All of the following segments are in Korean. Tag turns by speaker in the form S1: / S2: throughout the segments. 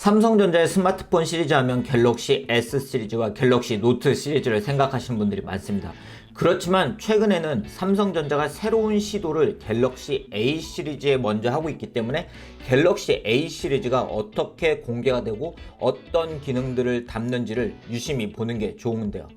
S1: 삼성전자의 스마트폰 시리즈 하면 갤럭시 S 시리즈와 갤럭시 노트 시리즈를 생각하시는 분들이 많습니다. 그렇지만 최근에는 삼성전자가 새로운 시도를 갤럭시 A 시리즈에 먼저 하고 있기 때문에 갤럭시 A 시리즈가 어떻게 공개가 되고 어떤 기능들을 담는지를 유심히 보는 게 좋은데요.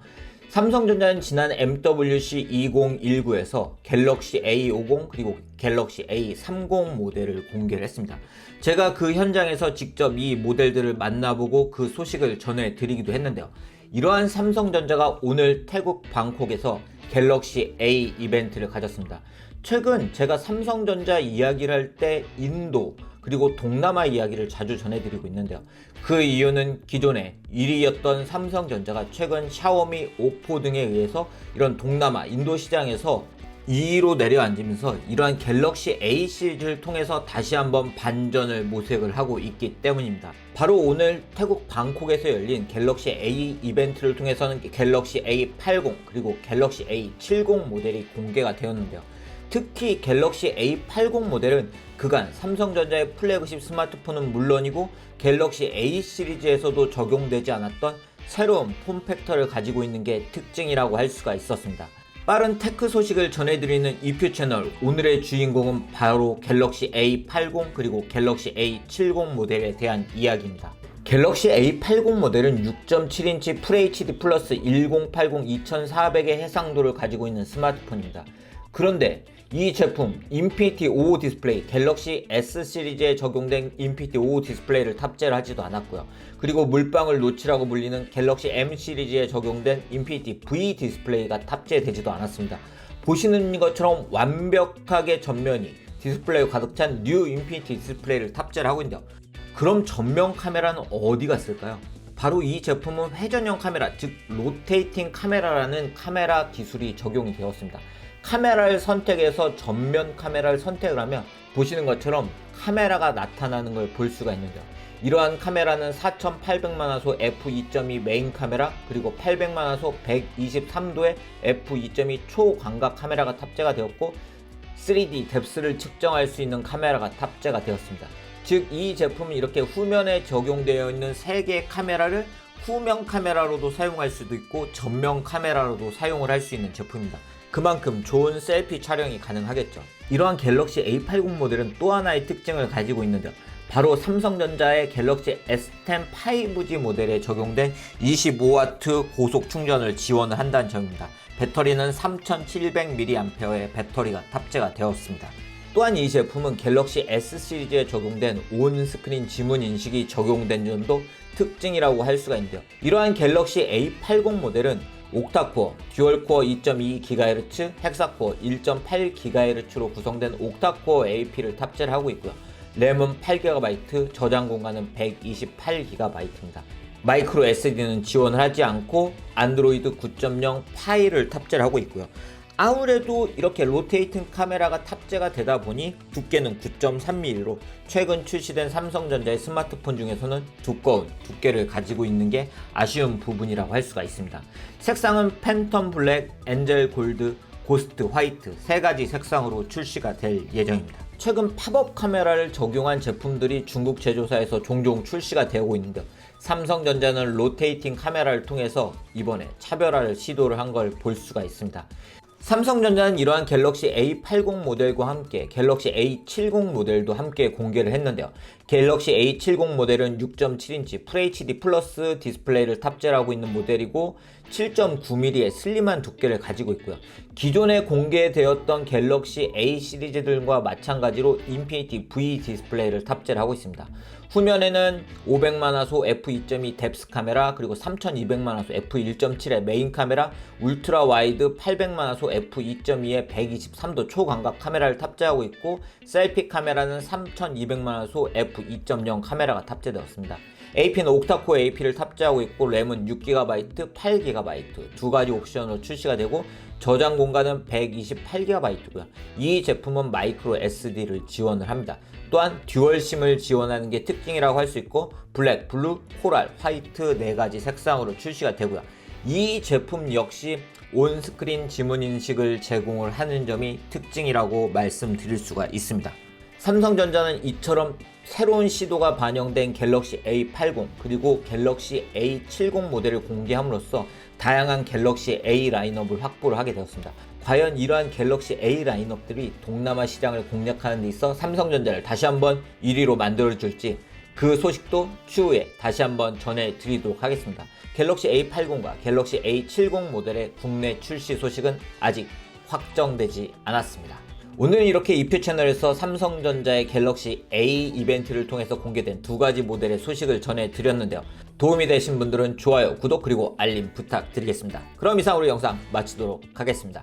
S1: 삼성전자는 지난 MWC 2019에서 갤럭시 A50 그리고 갤럭시 A30 모델을 공개를 했습니다. 제가 그 현장에서 직접 이 모델들을 만나보고 그 소식을 전해드리기도 했는데요. 이러한 삼성전자가 오늘 태국 방콕에서 갤럭시 A 이벤트를 가졌습니다. 최근 제가 삼성전자 이야기를 할 때 인도 그리고 동남아 이야기를 자주 전해드리고 있는데요. 그 이유는 기존에 1위였던 삼성전자가 최근 샤오미, 오포 등에 의해서 이런 동남아, 인도 시장에서 2위로 내려앉으면서 이러한 갤럭시 A 시리즈를 통해서 다시 한번 반전을 모색을 하고 있기 때문입니다. 바로 오늘 태국 방콕에서 열린 갤럭시 A 이벤트를 통해서는 갤럭시 A80 그리고 갤럭시 A70 모델이 공개가 되었는데요. 특히 갤럭시 A80 모델은 그간 삼성전자의 플래그십 스마트폰은 물론이고 갤럭시 A 시리즈에서도 적용되지 않았던 새로운 폼팩터를 가지고 있는 게 특징이라고 할 수가 있었습니다. 빠른 테크 소식을 전해드리는 이퓨 채널 오늘의 주인공은 바로 갤럭시 A80 그리고 갤럭시 A70 모델에 대한 이야기입니다. 갤럭시 A80 모델은 6.7인치 FHD 플러스 1080 2400의 해상도를 가지고 있는 스마트폰입니다. 그런데 이 제품 인피니티 5 디스플레이 갤럭시 S 시리즈에 적용된 인피니티 5 디스플레이를 탑재를 하지도 않았고요. 그리고 물방울 노치라고 불리는 갤럭시 M 시리즈에 적용된 인피니티 V 디스플레이가 탑재되지도 않았습니다. 보시는 것처럼 완벽하게 전면이 디스플레이가 가득 찬 뉴 인피니티 디스플레이를 탑재를 하고 있는데요. 그럼 전면 카메라는 어디 갔을까요? 바로 이 제품은 회전형 카메라, 즉 로테이팅 카메라라는 카메라 기술이 적용이 되었습니다. 카메라를 선택해서 전면 카메라를 선택을 하면 보시는 것처럼 카메라가 나타나는 걸 볼 수가 있는데요. 이러한 카메라는 4800만 화소 f2.2 메인 카메라 그리고 800만 화소 123도의 f2.2 초광각 카메라가 탑재가 되었고 3D 뎁스를 측정할 수 있는 카메라가 탑재가 되었습니다. 즉 이 제품은 이렇게 후면에 적용되어 있는 3개의 카메라를 후면 카메라로도 사용할 수도 있고 전면 카메라로도 사용을 할 수 있는 제품입니다. 그만큼 좋은 셀피 촬영이 가능하겠죠. 이러한 갤럭시 A80 모델은 또 하나의 특징을 가지고 있는데요. 바로 삼성전자의 갤럭시 S10 5G 모델에 적용된 25W 고속 충전을 지원을 한다는 점입니다. 배터리는 3700mAh의 배터리가 탑재가 되었습니다. 또한 이 제품은 갤럭시 S 시리즈에 적용된 온 스크린 지문 인식이 적용된 점도 특징이라고 할 수가 있는데요. 이러한 갤럭시 A80 모델은 옥타코어, 듀얼코어 2.2GHz, 헥사코어 1.8GHz로 구성된 옥타코어 AP를 탑재를 하고 있고요. 램은 8GB, 저장 공간은 128GB입니다. 마이크로 SD는 지원을 하지 않고 안드로이드 9.0 파일을 탑재를 하고 있고요. 아무래도 이렇게 로테이팅 카메라가 탑재가 되다 보니 두께는 9.3mm로 최근 출시된 삼성전자의 스마트폰 중에서는 두꺼운 두께를 가지고 있는 게 아쉬운 부분이라고 할 수가 있습니다. 색상은 팬텀 블랙, 엔젤 골드, 고스트 화이트 세 가지 색상으로 출시가 될 예정입니다. 최근 팝업 카메라를 적용한 제품들이 중국 제조사에서 종종 출시가 되고 있는데 삼성전자는 로테이팅 카메라를 통해서 이번에 차별화를 시도를 한 걸 볼 수가 있습니다. 삼성전자는 이러한 갤럭시 A80 모델과 함께 갤럭시 A70 모델도 함께 공개를 했는데요. 갤럭시 A70 모델은 6.7인치 FHD 플러스 디스플레이를 탑재를 하고 있는 모델이고 7.9mm의 슬림한 두께를 가지고 있고요. 기존에 공개되었던 갤럭시 A 시리즈들과 마찬가지로 인피니티 V 디스플레이를 탑재를 하고 있습니다. 후면에는 500만 화소 f2.2 뎁스 카메라 그리고 3200만 화소 f1.7의 메인 카메라 울트라 와이드 800만 화소 f2.2의 123도 초광각 카메라를 탑재하고 있고 셀피 카메라는 3200만 화소 f2.0 카메라가 탑재되었습니다. AP는 옥타코어 AP를 탑재하고 있고 램은 6GB, 8GB 두 가지 옵션으로 출시가 되고 저장 공간은 128GB고요. 이 제품은 마이크로 SD를 지원을 합니다. 또한 듀얼 심을 지원하는 게 특징이라고 할 수 있고 블랙, 블루, 코랄, 화이트 네 가지 색상으로 출시가 되고요. 이 제품 역시 온스크린 지문 인식을 제공을 하는 점이 특징이라고 말씀드릴 수가 있습니다. 삼성전자는 이처럼 새로운 시도가 반영된 갤럭시 A80 그리고 갤럭시 A70 모델을 공개함으로써 다양한 갤럭시 A 라인업을 확보를 하게 되었습니다. 과연 이러한 갤럭시 A 라인업들이 동남아 시장을 공략하는 데 있어 삼성전자를 다시 한번 1위로 만들어줄지 그 소식도 추후에 다시 한번 전해드리도록 하겠습니다. 갤럭시 A80과 갤럭시 A70 모델의 국내 출시 소식은 아직 확정되지 않았습니다. 오늘은 이렇게 이표 채널에서 삼성전자의 갤럭시 A 이벤트를 통해서 공개된 두 가지 모델의 소식을 전해드렸는데요. 도움이 되신 분들은 좋아요, 구독 그리고 알림 부탁드리겠습니다. 그럼 이상으로 영상 마치도록 하겠습니다.